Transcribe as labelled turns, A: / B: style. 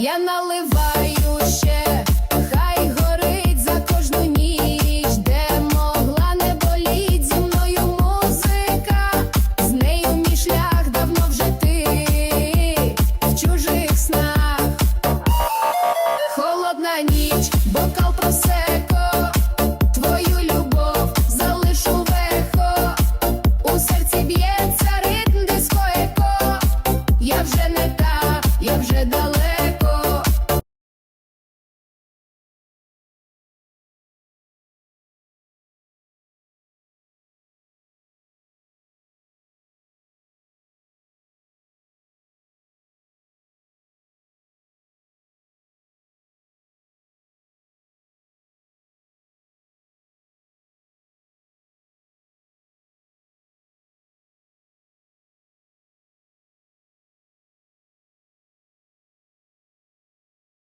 A: я наливаю ще, хай горить за кожну ніч, де могла не боліть зі мною музика, з нею мій шлях давно вже в чужих снах, холодна ніч, бокал просеко, твою любов залишу вехо, у серці б'ється ритм дискоеко, я вже не та, я вже далеко.